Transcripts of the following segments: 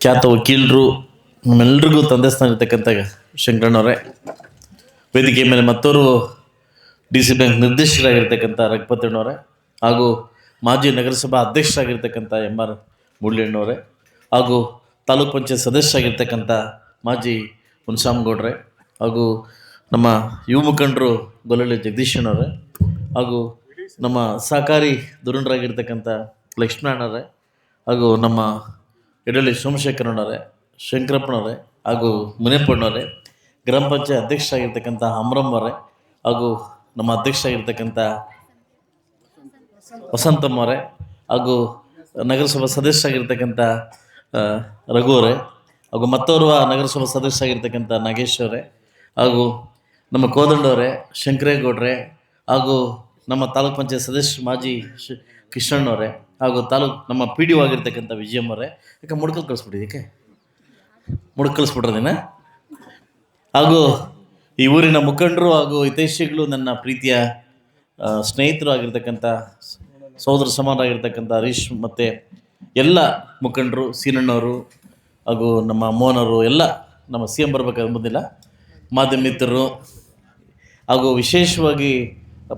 ಖ್ಯಾತ ವಕೀಲರು, ನಮ್ಮೆಲ್ರಿಗೂ ತಂದೆ ಸ್ಥಾನ ಇರ್ತಕ್ಕಂಥ ಶಂಕರಣ್ಣವರೇ. ವೇದಿಕೆ ಮೇಲೆ ಮತ್ತೋರು ಡಿ ಸಿ ಬ್ಯಾಂಕ್ ನಿರ್ದೇಶಕರಾಗಿರ್ತಕ್ಕಂಥ ರಘುಪತಿಯಣ್ಣವರೇ ಹಾಗೂ ಮಾಜಿ ನಗರಸಭಾ ಅಧ್ಯಕ್ಷರಾಗಿರ್ತಕ್ಕಂಥ ಎಂ ಆರ್ ಮುಳ್ಳಿಯಣ್ಣವರೇ ಹಾಗೂ ತಾಲೂಕ್ ಪಂಚಾಯತ್ ಸದಸ್ಯರಾಗಿರ್ತಕ್ಕಂಥ ಮಾಜಿ ಮುನ್ಸಾಮಗೌಡ್ರೆ ಹಾಗೂ ನಮ್ಮ ಯುವ ಮುಖಂಡರು ಗೊಲ್ಲಳ್ಳಿ ಜಗದೀಶಣ್ಣವರೇ ಹಾಗೂ ನಮ್ಮ ಸಹಕಾರಿ ಧುರಣರಾಗಿರ್ತಕ್ಕಂಥ ಲಕ್ಷ್ಮಣರೇ ಹಾಗೂ ನಮ್ಮ ಯಡಳ್ಳಿ ಸೋಮಶೇಖರಣ್ಣವರೇ ಶಂಕರಪ್ಪನವರೇ ಹಾಗೂ ಮುನಿಯಪ್ಪಣ್ಣವರೇ ಗ್ರಾಮ ಪಂಚಾಯತ್ ಅಧ್ಯಕ್ಷರಾಗಿರ್ತಕ್ಕಂಥ ಅಮರಮ್ಮವರೇ ಹಾಗೂ ನಮ್ಮ ಅಧ್ಯಕ್ಷರಾಗಿರ್ತಕ್ಕಂಥ ವಸಂತಮ್ಮವರೇ ಹಾಗೂ ನಗರಸಭಾ ಸದಸ್ಯರಾಗಿರ್ತಕ್ಕಂಥ ಆ, ರಘು ಅವರೇ ಹಾಗೂ ಮತ್ತೋರ್ವ ನಗರಸಭಾ ಸದಸ್ಯರಾಗಿರ್ತಕ್ಕಂಥ ನಾಗೇಶ್ ಅವರೇ ಹಾಗೂ ನಮ್ಮ ಕೋದಂಡವರೇ ಶಂಕರೇಗೌಡ್ರೆ ಹಾಗೂ ನಮ್ಮ ತಾಲೂಕ್ ಪಂಚಾಯತ್ ಸದಸ್ಯ ಮಾಜಿ ಕೃಷ್ಣಣ್ಣವರೇ. ಹಾಗೂ ತಾಲೂಕು ನಮ್ಮ ಪಿ ಡಿ ಆಗಿರ್ತಕ್ಕಂಥ ವಿಜಯಮ್ಮರೇ ಯಾಕೆ ಮುಡ್ಕಲ್ ಕಳಿಸ್ಬಿಟ್ಟಿದ್ದಕ್ಕೆ ಮುಡ್ಕ್ ಕಳಿಸ್ಬಿಟ್ರದಿನ ಹಾಗೂ ಈ ಊರಿನ ಮುಖಂಡರು ಹಾಗೂ ಹಿತೈಷಿಗಳು ನನ್ನ ಪ್ರೀತಿಯ ಸ್ನೇಹಿತರು ಆಗಿರ್ತಕ್ಕಂಥ, ಸಹೋದರ ಸಮಾನರಾಗಿರ್ತಕ್ಕಂಥ ಹರೀಶ್ ಮತ್ತು ಎಲ್ಲ ಮುಖಂಡರು, ಸೀನಣ್ಣವರು ಹಾಗೂ ನಮ್ಮ ಮೋಹನವರು ಎಲ್ಲ ನಮ್ಮ ಸಿ ಎಂ ಬರಬೇಕಾದ ಮುಂದಿಲ್ಲ ಮಾಧ್ಯಮ ಮಿತ್ರರು ಹಾಗೂ ವಿಶೇಷವಾಗಿ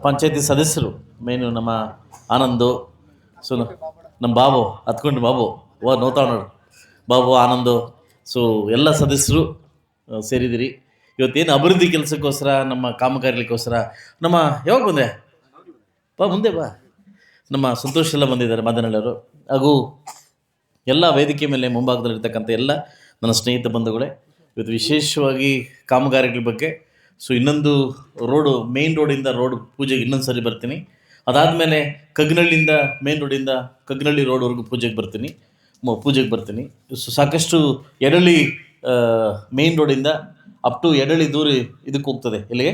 ಪಂಚಾಯತಿ ಸದಸ್ಯರು, ಮೇನು ನಮ್ಮ ಆನಂದು ಸೊ ನಮ್ಮ ಬಾಬು ಹತ್ಕೊಂಡು ಬಾಬು ಓ ನೋತಾವ್ ನೋಡು. ಬಾಬು, ಆನಂದು, ಸೊ, ಎಲ್ಲ ಸದಸ್ಯರು ಸೇರಿದಿರಿ. ಇವತ್ತೇನು ಅಭಿವೃದ್ಧಿ ಕೆಲಸಕ್ಕೋಸ್ಕರ, ನಮ್ಮ ಕಾಮಗಾರಿಗೋಸ್ಕರ ನಮ್ಮ, ಯಾವಾಗ ಬಂದೆ? ಬಾ, ಮುಂದೆ ಬಾ. ನಮ್ಮ ಸಂತೋಷ ಎಲ್ಲ ಬಂದಿದ್ದಾರೆ ಮಾದನಹಳ್ಳಿಯವರು ಹಾಗೂ ಎಲ್ಲ ವೇದಿಕೆ ಮೇಲೆ ಮುಂಭಾಗದಲ್ಲಿರ್ತಕ್ಕಂಥ ಎಲ್ಲ ನನ್ನ ಸ್ನೇಹಿತ ಬಂಧುಗಳೇ, ಇವತ್ತು ವಿಶೇಷವಾಗಿ ಕಾಮಗಾರಿಗಳ ಬಗ್ಗೆ, ಸೊ, ಇನ್ನೊಂದು ರೋಡು ಮೇನ್ ರೋಡಿಂದ ರೋಡ್ ಪೂಜೆಗೆ ಇನ್ನೊಂದು ಸರಿ ಬರ್ತೀನಿ. ಅದಾದಮೇಲೆ ಕಗ್ನಳ್ಳಿಯಿಂದ, ಮೇನ್ ರೋಡಿಂದ ಕಗ್ನಳ್ಳಿ ರೋಡ್ವರೆಗೂ ಪೂಜೆಗೆ ಬರ್ತೀನಿ. ಪೂಜೆಗೆ ಬರ್ತೀನಿ. ಸಾಕಷ್ಟು ಎರಳಿ ಮೇನ್ ರೋಡಿಂದ ಅಪ್ ಟು ಎರಳಿ ದೂರ ಇದಕ್ಕೆ ಹೋಗ್ತದೆ. ಎಲ್ಲಿಗೆ?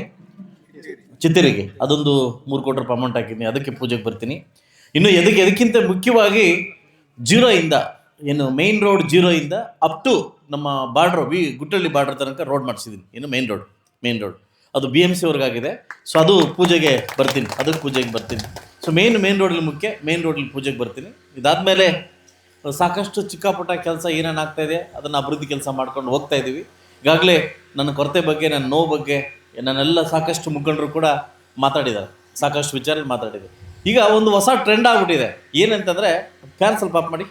ಚಿತ್ತೇರಿಗೆ. ಅದೊಂದು ಮೂರು ಕೋಟಿ ರೂಪಾಯಿ ಅಮೌಂಟ್ ಹಾಕಿದ್ದೀನಿ. ಅದಕ್ಕೆ ಪೂಜೆಗೆ ಬರ್ತೀನಿ. ಇನ್ನು ಎದಕ್ಕೆ, ಎದಕ್ಕಿಂತ ಮುಖ್ಯವಾಗಿ ಜೀರೋಯಿಂದ, ಏನು ಮೇನ್ ರೋಡ್ ಜೀರೋಯಿಂದ ಅಪ್ ಟು ನಮ್ಮ ಬಾರ್ಡ್ರ್, ವಿ, ಗುಟ್ಟಳ್ಳಿ ಬಾರ್ಡ್ರ್ ತನಕ ರೋಡ್ ಮಾಡಿಸಿದ್ದೀನಿ. ಏನು ಮೇನ್ ರೋಡ್ ಮೇನ್ ರೋಡ್ ಅದು ಬಿ ಎಂ ಸಿ ಸೊ ಅದು ಪೂಜೆಗೆ ಬರ್ತೀನಿ. ಅದಕ್ಕೆ ಪೂಜೆಗೆ ಬರ್ತೀನಿ. ಸೊ ಮೇನ್ ಮೇನ್ ರೋಡಲ್ಲಿ ಮುಖ್ಯ ಮೇನ್ ರೋಡಲ್ಲಿ ಪೂಜೆಗೆ ಬರ್ತೀನಿ. ಇದಾದಮೇಲೆ ಸಾಕಷ್ಟು ಚಿಕ್ಕಪುಟ್ಟ ಕೆಲಸ ಏನೇನು ಆಗ್ತಾ ಇದೆ, ಅದನ್ನು ಅಭಿವೃದ್ಧಿ ಕೆಲಸ ಮಾಡ್ಕೊಂಡು ಹೋಗ್ತಾ ಇದ್ದೀವಿ ಈಗಾಗಲೇ ನನ್ನ ಕೊರತೆ ಬಗ್ಗೆ, ನನ್ನ ನೋವು ಬಗ್ಗೆ, ನನ್ನೆಲ್ಲ ಸಾಕಷ್ಟು ಮುಖಂಡರು ಕೂಡ ಮಾತಾಡಿದ್ದಾರೆ. ಸಾಕಷ್ಟು ವಿಚಾರ ಮಾತಾಡಿದೆ ಈಗ ಒಂದು ಹೊಸ ಟ್ರೆಂಡ್ ಆಗ್ಬಿಟ್ಟಿದೆ. ಏನಂತಂದರೆ ಫ್ಯಾನ್ ಸ್ವಲ್ಪ ಆಫ್ ಮಾಡಿ.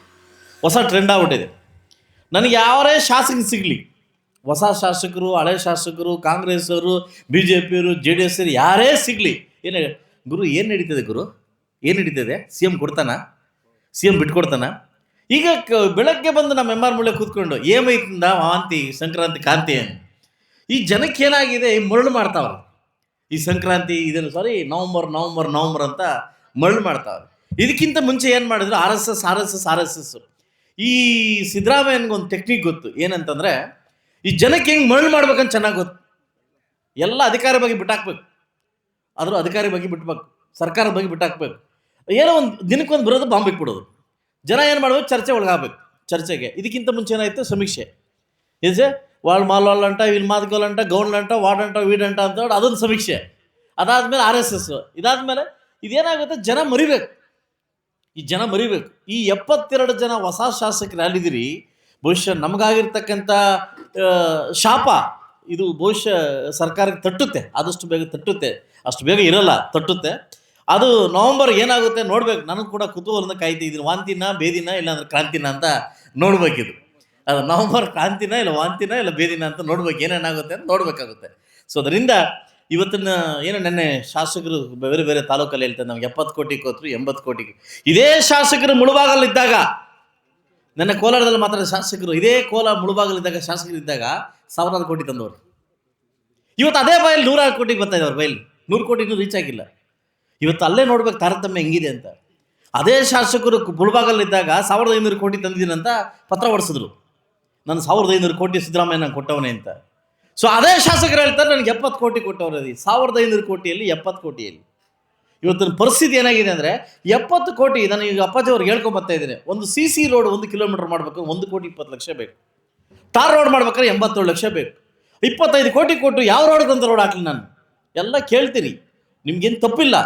ಹೊಸ ಟ್ರೆಂಡ್ ಆಗ್ಬಿಟ್ಟಿದೆ. ನನಗೆ ಯಾವರೇ ಶಾಸಕ ಸಿಗಲಿ ಹೊಸ ಶಾಸಕರು, ಹಳೆ ಶಾಸಕರು ಕಾಂಗ್ರೆಸ್ ಅವರು ಬಿ ಜೆ ಪಿಯವರು ಜೆ ಡಿ ಎಸ್ ಯಾರೇ ಸಿಗಲಿ, ಏನು ಗುರು, ಏನು ನಡೀತದೆ ಗುರು? ಏನು ನಡೀತದೆ? ಸಿ ಎಂ ಕೊಡ್ತಾನ? ಸಿ ಎಂ ಬಿಟ್ಕೊಡ್ತಾನ? ಈಗ ಬೆಳಗ್ಗೆ ಬಂದು ನಮ್ಮ ಎಂ ಆರ್ ಮುಳ್ಳೆ ಕೂತ್ಕೊಂಡು ಏಮೈತಿಂದ ವಾಂತಿ, ಸಂಕ್ರಾಂತಿ, ಕಾಂತಿ ಈ ಜನಕ್ಕೆ ಏನಾಗಿದೆ? ಈ ಮರಳು ಮಾಡ್ತಾವ್ರೆ. ಈ ಸಂಕ್ರಾಂತಿ ಇದನ್ನು ಸಾರಿ ನವಂಬರ್ ನವಂಬರ್ ನವಂಬರ್ ಅಂತ ಮರಳು ಮಾಡ್ತಾವ್ರೆ. ಇದಕ್ಕಿಂತ ಮುಂಚೆ ಏನು ಮಾಡಿದ್ರು? R S S, R S S, R S S. ಈ ಟೆಕ್ನಿಕ್ ಗೊತ್ತು. ಏನಂತಂದರೆ ಈ ಜನಕ್ಕೆ ಹೆಂಗೆ ಮರಳು ಮಾಡ್ಬೇಕಂತ ಚೆನ್ನಾಗಿ ಗೊತ್ತು. ಎಲ್ಲ ಅಧಿಕಾರಿ ಬಗ್ಗೆ ಬಿಟ್ಟಾಕ್ಬೇಕು. ಆದರೂ ಅಧಿಕಾರಿ ಬಗ್ಗೆ ಬಿಟ್ಬೇಕು. ಸರ್ಕಾರದ ಬಗ್ಗೆ ಬಿಟ್ಟಾಕ್ಬೇಕು. ಏನೋ ಒಂದು ದಿನಕ್ಕೊಂದು ಬರೋದು ಬಾಂಬ್ ಬಿಟ್ಬಿಡೋದು ಜನ ಏನು ಮಾಡ್ಬೇಕು? ಚರ್ಚೆ ಒಳಗಾಗಬೇಕು. ಚರ್ಚೆಗೆ. ಇದಕ್ಕಿಂತ ಮುಂಚೆ ಏನಾಯಿತು? ಸಮೀಕ್ಷೆ. ಇದೆ ವಾಳ್ ಮಾಲ್ವಾಲ್ ಅಂಟ ಇಲ್ಲಿ ಮಾದ್ಗೋಲ್ ಅಂಟ ಗೌಂಡ್ ಅಂಟ, ವಾರ್ಡ್ ಅಂಟ, ವೀಡ್ ಅಂಟ ಅಂತ ಹೇಳಿ ಅದೊಂದು ಸಮೀಕ್ಷೆ. ಅದಾದಮೇಲೆ ಆರ್ ಎಸ್ ಎಸ್. ಇದಾದಮೇಲೆ ಇದೇನಾಗುತ್ತೆ? ಜನ ಮರಿಬೇಕು. ಈ ಜನ ಮರಿಬೇಕು. ಈ ಎಪ್ಪತ್ತೆರಡು ಜನ ಹೊಸ ಶಾಸಕರು ಅಲ್ಲಿದ್ದೀರಿ ಬಹುಶಃ ನಮಗಾಗಿರ್ತಕ್ಕಂಥ ಶಾಪ, ಇದು ಬಹುಶಃ ಸರ್ಕಾರಕ್ಕೆ ತಟ್ಟುತ್ತೆ. ಆದಷ್ಟು ಬೇಗ ತಟ್ಟುತ್ತೆ. ಅಷ್ಟು ಬೇಗ ಇರಲ್ಲ, ತಟ್ಟುತ್ತೆ. ಅದು ನವಂಬರ್ ಏನಾಗುತ್ತೆ ನೋಡ್ಬೇಕು. ನನಗೆ ಕೂಡ ಕುತೂಹಲದಿಂದ ಕಾಯ್ತಿದ್ದೀನಿ ವಾಂತಿನ ಬೇದಿನ ಇಲ್ಲಾಂದ್ರೆ ಕ್ರಾಂತಿನ ಅಂತ ನೋಡ್ಬೇಕಿದು ಅದು ನವಂಬರ್ ಕ್ರಾಂತಿನ ಇಲ್ಲ ವಾಂತಿನ ಇಲ್ಲ ಬೇದಿನ ಅಂತ ನೋಡ್ಬೇಕು. ಏನೇನಾಗುತ್ತೆ ಅಂತ ನೋಡ್ಬೇಕಾಗುತ್ತೆ. ಸೊ ಅದರಿಂದ ಇವತ್ತಿನ, ಏನು ನೆನ್ನೆ ಶಾಸಕರು ಬೇರೆ ಬೇರೆ ತಾಲೂಕಲ್ಲಿ ಹೇಳ್ತಾರೆ, ನಮ್ಗೆ ಎಪ್ಪತ್ತು ಕೋಟಿ ಕೊಟ್ಟರು ಎಂಬತ್ತು ಕೋಟಿ. ಇದೇ ಶಾಸಕರು ಮುಳುಬಾಗಲಿದ್ದಾಗ ನನ್ನ ಕೋಲಾರದಲ್ಲಿ ಮಾತ್ರ ಶಾಸಕರು, ಇದೇ ಕೋಲಾರ ಮುಳುಬಾಗಲಿದ್ದಾಗ ಶಾಸಕರು ಇದ್ದಾಗ ಸಾವಿರಾರು ಕೋಟಿ ತಂದವರು. ಇವತ್ತು ಅದೇ ಬಾಯಲ್ಲಿ ನೂರಾರು ಕೋಟಿಗೆ ಬರ್ತಾ ಇದ್ದಾರೆ ಬಯಲು. ನೂರು ಕೋಟಿನೂ ರೀಚ್ ಆಗಿಲ್ಲ. ಇವತ್ತು ಅಲ್ಲೇ ನೋಡ್ಬೇಕು ತಾರತಮ್ಯ ಹೆಂಗಿದೆ ಅಂತ. ಅದೇ ಶಾಸಕರು ಮುಳುಬಾಗಲಿದ್ದಾಗ ಸಾವಿರದ ಐನೂರು ಕೋಟಿ ತಂದಿದ್ದೀನಿ ಅಂತ ಪತ್ರ ಹೊಡಿಸಿದ್ರು. ನಾನು ಸಾವಿರದ ಐನೂರು ಕೋಟಿ ಸಿದ್ದರಾಮಯ್ಯ ನಾನು ಕೊಟ್ಟವನೇ ಅಂತ. ಸೊ ಅದೇ ಶಾಸಕರು ಹೇಳ್ತಾರೆ, ನನಗೆ ಎಪ್ಪತ್ತು ಕೋಟಿ ಕೊಟ್ಟವರು. ಸಾವಿರದ ಐನೂರು ಕೋಟಿಯಲ್ಲಿ ಎಪ್ಪತ್ತು ಕೋಟಿಯಲ್ಲಿ. ಇವತ್ತಿನ ಪರಿಸ್ಥಿತಿ ಏನಾಗಿದೆ ಅಂದರೆ ಎಪ್ಪತ್ತು ಕೋಟಿ, ನಾನು ಈಗ ಅಪ್ಪಾಜಿ ಅವ್ರಿಗೆ ಹೇಳ್ಕೊಂಡ್ ಬರ್ತಾ ಇದ್ದೀನಿ. ಒಂದು ಸಿ ಸಿ ರೋಡ್ ಒಂದು ಕಿಲೋಮೀಟರ್ ಮಾಡಬೇಕು, ಒಂದು ಕೋಟಿ ಇಪ್ಪತ್ತು ಲಕ್ಷ ಬೇಕು. ತಾರ್ ರೋಡ್ ಮಾಡ್ಬೇಕಾದ್ರೆ ಎಂಬತ್ತೇಳು ಲಕ್ಷ ಬೇಕು. ಇಪ್ಪತ್ತೈದು ಕೋಟಿ ಕೊಟ್ಟು ಯಾವ ರೋಡ್ಗೆ ಅಂತ ರೋಡ್ ಹಾಕ್ಲಿ ನಾನು? ಎಲ್ಲ ಕೇಳ್ತೀನಿ. ನಿಮ್ಗೇನು ತಪ್ಪಿಲ್ಲ.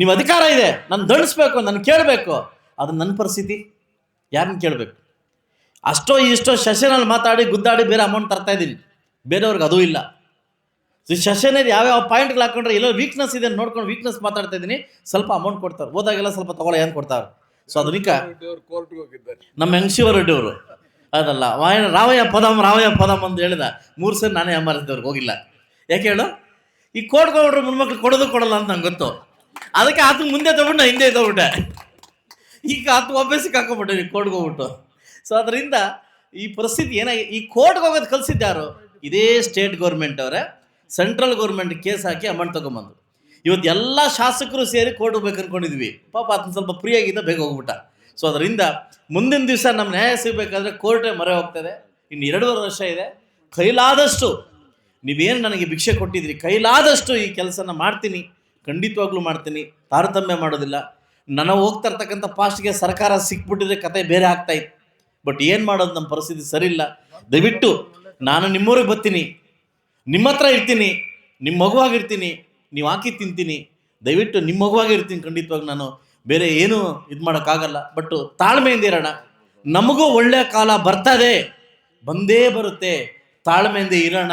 ನಿಮ್ಮ ಅಧಿಕಾರ ಇದೆ. ನಾನು ದಂಡಿಸ್ಬೇಕು, ನಾನು ಕೇಳಬೇಕು. ಅದು ನನ್ನ ಪರಿಸ್ಥಿತಿ. ಯಾರನ್ನ ಕೇಳಬೇಕು? ಅಷ್ಟೋ ಇಷ್ಟೋ ಸೆಷನಲ್ಲಿ ಮಾತಾಡಿ, ಗುದ್ದಾಡಿ ಬೇರೆ ಅಮೌಂಟ್ ತರ್ತಾ ಇದ್ದೀನಿ. ಬೇರೆಯವ್ರಿಗೆ ಅದೂ ಇಲ್ಲ. ಸೆಷನಲ್ಲಿ ಯಾವ್ಯಾವ ಪಾಯಿಂಟ್ಗಳು ಹಾಕೊಂಡ್ರೆ ಎಲ್ಲೋ ವೀಕ್ನೆಸ್ ಇದೆ ನೋಡ್ಕೊಂಡು ವೀಕ್ನೆಸ್ ಮಾತಾಡ್ತಾ ಇದ್ದೀನಿ. ಸ್ವಲ್ಪ ಅಮೌಂಟ್ ಕೊಡ್ತಾರೆ. ಹೋದಾಗೆಲ್ಲ ಸ್ವಲ್ಪ ತಗೊಳ್ಳಿ ಏನು ಕೊಡ್ತಾರೆ. ಸೊ ಅದಕ್ಕೆ ನಮ್ಮ ಹೆಂಗಶಿವ ರೆಡ್ಡಿ ಅವರು ಅದಲ್ಲ. ವಾಯ ರಾವಯ್ಯ ಪದಮ್ ರಾವಯ್ಯ ಪದಮ್ ಅಂತ ಹೇಳಿದ. ಮೂರು ಸರಿ ನಾನೇ ಅಮರಿದ್ದವ್ರಿಗೆ ಹೋಗಿಲ್ಲ. ಯಾಕೆ ಹೇಳು? ಈ ಕೋಡ್ಕೊಂಡ್ರೆ ಮುನ್ಮಕ್ಳು ಕೊಡೋದು ಕೊಡಲ್ಲ ಅಂತ ನಂಗೆ ಗೊತ್ತು. ಅದಕ್ಕೆ ಆತ ಮುಂದೆ ತಗೊಂಡು ಹಿಂದೆ ತಗೊಂಡೆ ಈಗ ಆತ ವಾಪಸ್ಸಿಗೆ ಹಾಕೊಂಬಿಟ್ಟೆ ಈ ಕೋರ್ಟ್ಗೆ ಹೋಗ್ಬಿಟ್ಟು ಸೊ ಅದರಿಂದ ಈ ಪರಿಸ್ಥಿತಿ ಏನಾಗಿ ಈ ಕೋರ್ಟ್ಗೆ ಹೋಗೋದು ಕಲಿಸಿದ್ದಾರು ಇದೇ ಸ್ಟೇಟ್ ಗೌರ್ಮೆಂಟ್ ಅವರೇ. ಸೆಂಟ್ರಲ್ ಗೌರ್ಮೆಂಟ್ ಕೇಸ್ ಹಾಕಿ ಅಮೌಂಟ್ ತೊಗೊಂಬಂದು ಇವತ್ತು ಎಲ್ಲ ಶಾಸಕರು ಸೇರಿ ಕೋರ್ಟ್ ಹೋಗ್ಬೇಕು ಅನ್ಕೊಂಡಿದ್ವಿ. ಪಾಪ ಅದನ್ನ ಸ್ವಲ್ಪ ಫ್ರೀ ಆಗಿದ್ದ ಬೇಗ ಹೋಗ್ಬಿಟ್ಟ. ಸೊ ಅದರಿಂದ ಮುಂದಿನ ದಿವಸ ನಮ್ಮ ನ್ಯಾಯ ಸಿಗಬೇಕಾದ್ರೆ ಕೋರ್ಟೇ ಮೊರೆ ಹೋಗ್ತದೆ. ಇನ್ನು ಎರಡೂವರೆ ವರ್ಷ ಇದೆ. ಕೈಲಾದಷ್ಟು ನೀವೇನು ನನಗೆ ಭಿಕ್ಷೆ ಕೊಟ್ಟಿದ್ರಿ ಕೈಲಾದಷ್ಟು ಈ ಕೆಲಸನ ಮಾಡ್ತೀನಿ. ಖಂಡಿತವಾಗ್ಲೂ ಮಾಡ್ತೀನಿ. ತಾರತಮ್ಯ ಮಾಡೋದಿಲ್ಲ. ನನಗೆ ಹೋಗ್ತಾ ಇರ್ತಕ್ಕಂಥ ಪಾಸ್ಟ್ಗೆ ಸರ್ಕಾರ ಸಿಕ್ಬಿಟ್ಟಿದ್ರೆ ಕತೆ ಬೇರೆ ಆಗ್ತಾ ಇತ್ತು. ಬಟ್ ಏನು ಮಾಡೋದು? ನಮ್ಮ ಪರಿಸ್ಥಿತಿ ಸರಿ ಇಲ್ಲ ದಯವಿಟ್ಟು ನಾನು ನಿಮ್ಮೂರಿಗೆ ಬರ್ತೀನಿ. ನಿಮ್ಮ ಹತ್ರ ಇರ್ತೀನಿ ನಿಮ್ಮ ಮಗುವಾಗಿರ್ತೀನಿ ನೀವು ಹಾಕಿ ತಿಂತೀನಿ. ದಯವಿಟ್ಟು ನಿಮ್ಮ ಮಗುವಾಗಿ ಇರ್ತೀನಿ ಖಂಡಿತವಾಗಿ ನಾನು. ಬೇರೆ ಏನು ಇದು ಮಾಡೋಕ್ಕಾಗಲ್ಲ. ಬಟ್ಟು ತಾಳ್ಮೆಯಿಂದ ಇರೋಣ. ನಮಗೂ ಒಳ್ಳೆಯ ಕಾಲ ಬರ್ತದೆ. ಬಂದೇ ಬರುತ್ತೆ. ತಾಳ್ಮೆಯಿಂದ ಇರೋಣ.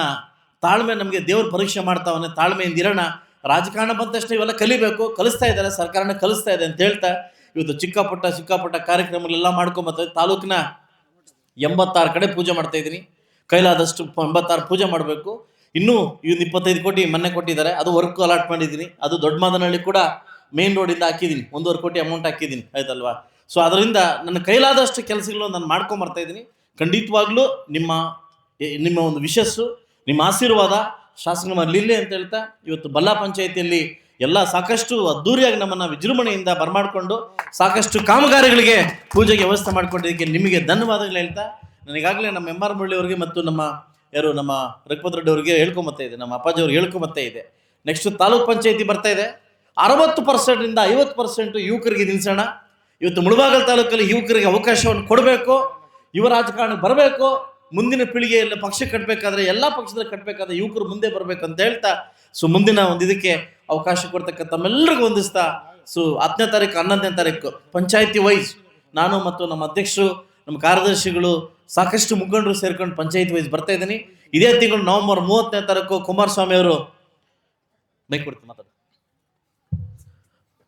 ತಾಳ್ಮೆ ನಮಗೆ ದೇವ್ರ ಪರೀಕ್ಷೆ ಮಾಡ್ತಾವನೆ, ತಾಳ್ಮೆಯಿಂದ ಇರೋಣ. ರಾಜಕಾರಣ ಬಂದ ತಕ್ಷಣ ಇವೆಲ್ಲ ಕಲಿಬೇಕು. ಕಲಿಸ್ತಾ ಇದ್ದಾರೆ, ಸರ್ಕಾರನ ಕಲಿಸ್ತಾ ಇದೆ ಅಂತ ಹೇಳ್ತಾ. ಇವತ್ತು ಚಿಕ್ಕಪುಟ್ಟ ಪುಟ್ಟ ಚಿಕ್ಕ ಪುಟ್ಟ ಕಾರ್ಯಕ್ರಮಗಳೆಲ್ಲ ಮಾಡ್ಕೊಂಬತ್ತ. ತಾಲೂಕಿನ ಎಂಬತ್ತಾರು ಕಡೆ ಪೂಜೆ ಮಾಡ್ತಾ ಇದ್ದೀನಿ. ಕೈಲಾದಷ್ಟು ಎಂಬತ್ತಾರು ಪೂಜೆ ಮಾಡಬೇಕು. ಇನ್ನೂ ಇವ್ನು ಇಪ್ಪತ್ತೈದು ಕೋಟಿ ಮೊನ್ನೆ ಕೊಟ್ಟಿದ್ದಾರೆ. ಅದು ವರ್ಕ್ ಅಲಾಟ್ ಮಾಡಿದ್ದೀನಿ. ಅದು ದೊಡ್ಡ ಮಾದನಹಳ್ಳಿ ಕೂಡ ಮೇನ್ ರೋಡಿಂದ ಹಾಕಿದ್ದೀನಿ. ಒಂದೂವರೆ ಕೋಟಿ ಅಮೌಂಟ್ ಹಾಕಿದ್ದೀನಿ. ಆಯ್ತಲ್ವಾ? ಸೊ ಅದರಿಂದ ನನ್ನ ಕೈಲಾದಷ್ಟು ಕೆಲಸಗಳು ನಾನು ಮಾಡ್ಕೊಂಬರ್ತಾ ಇದ್ದೀನಿ. ಖಂಡಿತವಾಗ್ಲೂ ನಿಮ್ಮ ನಿಮ್ಮ ಒಂದು ವಿಶಸ್ಸು, ನಿಮ್ಮ ಆಶೀರ್ವಾದ ಶಾಸಕ ಮರಲಿಲ್ಲ ಅಂತ ಹೇಳ್ತಾ ಇವತ್ತು ಬಲ್ಲಾ ಪಂಚಾಯಿತಿಯಲ್ಲಿ ಎಲ್ಲ ಸಾಕಷ್ಟು ಅದ್ದೂರಿಯಾಗಿ ನಮ್ಮನ್ನು ವಿಜೃಂಭಣೆಯಿಂದ ಬರಮಾಡಿಕೊಂಡು ಸಾಕಷ್ಟು ಕಾಮಗಾರಿಗಳಿಗೆ ಪೂಜೆಗೆ ವ್ಯವಸ್ಥೆ ಮಾಡ್ಕೊಂಡಿದ್ದಕ್ಕೆ ನಿಮಗೆ ಧನ್ಯವಾದಗಳು ಹೇಳ್ತಾ, ನನಗಾಗಲೇ ನಮ್ಮ ಎಂ ಆರ್ ಮುರಳಿ ಅವರಿಗೆ ಮತ್ತು ನಮ್ಮ ಯಾರು ನಮ್ಮ ರಘುಪತ್ ರೆಡ್ಡಿ ಅವರಿಗೆ ಹೇಳ್ಕೊಂಬತ್ತಾ ಇದೆ, ನಮ್ಮ ಅಪ್ಪಾಜಿ ಅವ್ರಿಗೆ ಮತ್ತೆ ಇದೆ. ನೆಕ್ಸ್ಟ್ ತಾಲೂಕ್ ಪಂಚಾಯತಿ ಬರ್ತಾ ಇದೆ. ಅರವತ್ತು ಪರ್ಸೆಂಟಿಂದ ಐವತ್ತು ಪರ್ಸೆಂಟ್ ಯುವಕರಿಗೆ ನಿಲ್ಸೋಣ. ಇವತ್ತು ಮುಳಬಾಗಲ್ ತಾಲೂಕಲ್ಲಿ ಯುವಕರಿಗೆ ಅವಕಾಶವನ್ನು ಕೊಡಬೇಕು. ಯುವ ರಾಜಕಾರಣಕ್ಕೆ ಬರಬೇಕು. ಮುಂದಿನ ಪೀಳಿಗೆಯಲ್ಲಿ ಪಕ್ಷ ಕಟ್ಟಬೇಕಾದ್ರೆ ಎಲ್ಲ ಪಕ್ಷದಲ್ಲಿ ಕಟ್ಟಬೇಕಾದ್ರೆ ಯುವಕರು ಮುಂದೆ ಬರಬೇಕು ಅಂತ ಹೇಳ್ತಾ, ಸೊ ಮುಂದಿನ ಒಂದು ಇದಕ್ಕೆ ಅವಕಾಶ ಕೊಡ್ತಕ್ಕಂಥ ತಮ್ಮೆಲ್ಲರಿಗೂ ಹೊಂದಿಸ್ತಾ ಸೊ ಹತ್ತನೇ ತಾರೀಕು, ಹನ್ನೊಂದನೇ ತಾರೀಕು ಪಂಚಾಯತಿ ವೈಸ್ ನಾನು ಮತ್ತು ನಮ್ಮ ಅಧ್ಯಕ್ಷರು, ನಮ್ಮ ಕಾರ್ಯದರ್ಶಿಗಳು ಸಾಕಷ್ಟು ಮುಖಂಡರು ಸೇರ್ಕೊಂಡು ಪಂಚಾಯತ್ ವೈಸ್ ಬರ್ತಾ ಇದ್ದೀನಿ. ಇದೇ ತಿಂಗಳು ನವೆಂಬರ್ ಮೂವತ್ತನೇ ತಾರೀಕು ಕುಮಾರಸ್ವಾಮಿ ಅವರು ಬೈಕ್ ಕೊಡ್ತೀನಿ ಮಾತಾಡ.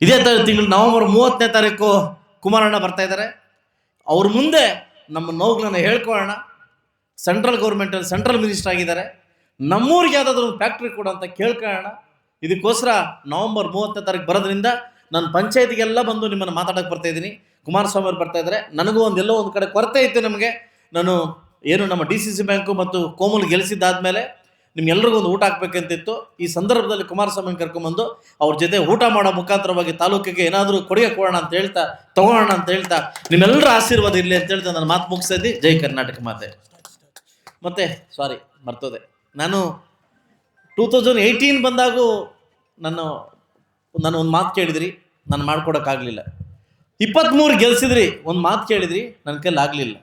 ಇದೇ ತಿಂಗಳು ನವೆಂಬರ್ ಮೂವತ್ತನೇ ತಾರೀಕು ಕುಮಾರಣ್ಣ ಬರ್ತಾ ಇದ್ದಾರೆ. ಅವ್ರ ಮುಂದೆ ನಮ್ಮ ನೋವುಗಳನ್ನ ಹೇಳ್ಕೊಳ್ಳೋಣ. ಸೆಂಟ್ರಲ್ ಗೌರ್ಮೆಂಟಲ್ಲಿ ಸೆಂಟ್ರಲ್ ಮಿನಿಸ್ಟರ್ ಆಗಿದ್ದಾರೆ. ನಮ್ಮೂರಿಗೆ ಯಾವುದಾದ್ರೂ ಒಂದು ಫ್ಯಾಕ್ಟ್ರಿ ಕೊಡು ಅಂತ ಕೇಳ್ಕೊಳ್ಳೋಣ. ಇದಕ್ಕೋಸ್ಕರ ನವೆಂಬರ್ ಮೂವತ್ತನೇ ತಾರೀಕು ಬರೋದ್ರಿಂದ ನಾನು ಪಂಚಾಯತಿಗೆಲ್ಲ ಬಂದು ನಿಮ್ಮನ್ನು ಮಾತಾಡೋಕೆ ಬರ್ತಾ ಇದ್ದೀನಿ. ಕುಮಾರಸ್ವಾಮಿ ಅವ್ರು ಬರ್ತಾ ಇದ್ದಾರೆ. ನನಗೂ ಒಂದೆಲ್ಲೋ ಒಂದು ಕಡೆ ಕೊರತೆ ಇತ್ತು ನಮಗೆ. ನಾನು ಏನು ನಮ್ಮ ಡಿ ಸಿ ಸಿ ಬ್ಯಾಂಕು ಮತ್ತು ಕೋಮಲ್ ಗೆಲ್ಲಿಸಿದ್ದಾದ್ಮೇಲೆ ನಿಮ್ಗೆಲ್ರಿಗೂ ಒಂದು ಊಟ ಹಾಕ್ಬೇಕಂತಿತ್ತು. ಈ ಸಂದರ್ಭದಲ್ಲಿ ಕುಮಾರಸ್ವಾಮಿ ಕರ್ಕೊಂಬಂದು ಅವ್ರ ಜೊತೆ ಊಟ ಮಾಡೋ ಮುಖಾಂತರವಾಗಿ ತಾಲೂಕಿಗೆ ಏನಾದರೂ ಕೊಡುಗೆ ಕೊಡೋಣ ಅಂತ ಹೇಳ್ತಾ ತಗೋಣ ಅಂತ ಹೇಳ್ತಾ ನಿಮ್ಮೆಲ್ಲರ ಆಶೀರ್ವಾದ ಇರಲಿ ಅಂತ ಹೇಳ್ತಾ ನಾನು ಮಾತು ಮುಗಿಸಿದ್ದಿ ಜೈ ಕರ್ನಾಟಕ ಮಾತೆ. ಮತ್ತೆ ಸಾರಿ ಮರ್ತೋದೆ. ನಾನು ಟೂ ತೌಸಂಡ್ ಏಯ್ಟೀನ್ ಬಂದಾಗೂ ನಾನು ನಾನು ಒಂದು ಮಾತು ಕೇಳಿದ್ರಿ, ನಾನು ಮಾಡ್ಕೊಡೋಕ್ಕಾಗಲಿಲ್ಲ. ಇಪ್ಪತ್ತ್ಮೂರು ಗೆಲ್ಸಿದ್ರಿ, ಒಂದು ಮಾತು ಕೇಳಿದ್ರಿ, ನನ್ನ ಕೈಲಿ ಆಗಲಿಲ್ಲ.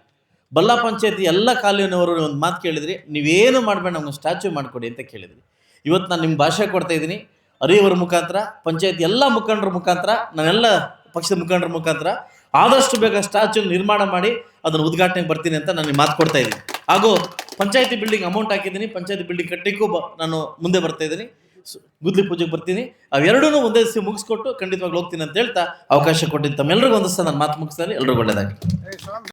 ಬಲ್ಲಾ ಪಂಚಾಯತಿ ಎಲ್ಲ ಕಾಲೋನಿಯವರು ಒಂದು ಮಾತು ಕೇಳಿದ್ರಿ ನೀವೇನು ಮಾಡಬೇಡ ನಮ್ಗೆ ಸ್ಟ್ಯಾಚ್ಯೂ ಮಾಡಿಕೊಡಿ ಅಂತ ಕೇಳಿದ್ರಿ. ಇವತ್ತು ನಾನು ನಿಮ್ಮ ಭಾಷೆ ಕೊಡ್ತಾ ಇದ್ದೀನಿ. ಅರಿಯವರ ಮುಖಾಂತರ ಪಂಚಾಯತ್ ಎಲ್ಲ ಮುಖಂಡರ ಮುಖಾಂತರ ನಾನೆಲ್ಲ ಪಕ್ಷದ ಮುಖಂಡರ ಮುಖಾಂತರ ಆದಷ್ಟು ಬೇಗ ಸ್ಟ್ಯಾಚ್ಯೂ ನಿರ್ಮಾಣ ಮಾಡಿ ಅದನ್ನು ಉದ್ಘಾಟನೆಗೆ ಬರ್ತೀನಿ ಅಂತ ನಾನು ಮಾತು ಕೊಡ್ತಾ ಇದ್ದೀನಿ. ಹಾಗೂ ಪಂಚಾಯತಿ ಬಿಲ್ಡಿಂಗ್ ಅಮೌಂಟ್ ಹಾಕಿದ್ದೀನಿ ಪಂಚಾಯತಿ ಬಿಲ್ಡಿಂಗ್ ಕಟ್ಟಿಕ್ಕೂ ಬ ನಾನು ಮುಂದೆ ಬರ್ತಾ ಇದ್ದೀನಿ. ಸು- ಗುದ್ಲಿ ಪೂಜೆಗೆ ಬರ್ತೀನಿ. ಅವೆರಡೂ ಒಂದೇ ದಿವಸ ಮುಗಿಸ್ಕೊಟ್ಟು ಖಂಡಿತವಾಗ್ಲೂ ಹೋಗ್ತೀನಿ ಅಂತ ಹೇಳ್ತಾ ಅವಕಾಶ ಕೊಟ್ಟಿದ್ದು ತಮ್ಮೆಲ್ಲರಿಗೂ ಒಂದಿಸ್ತಾ ನಾನು ಮಾತು ಮುಗಿಸ್ತಾ ಎಲ್ಲರಿಗೂ ಒಳ್ಳೆಯದಾಗಿ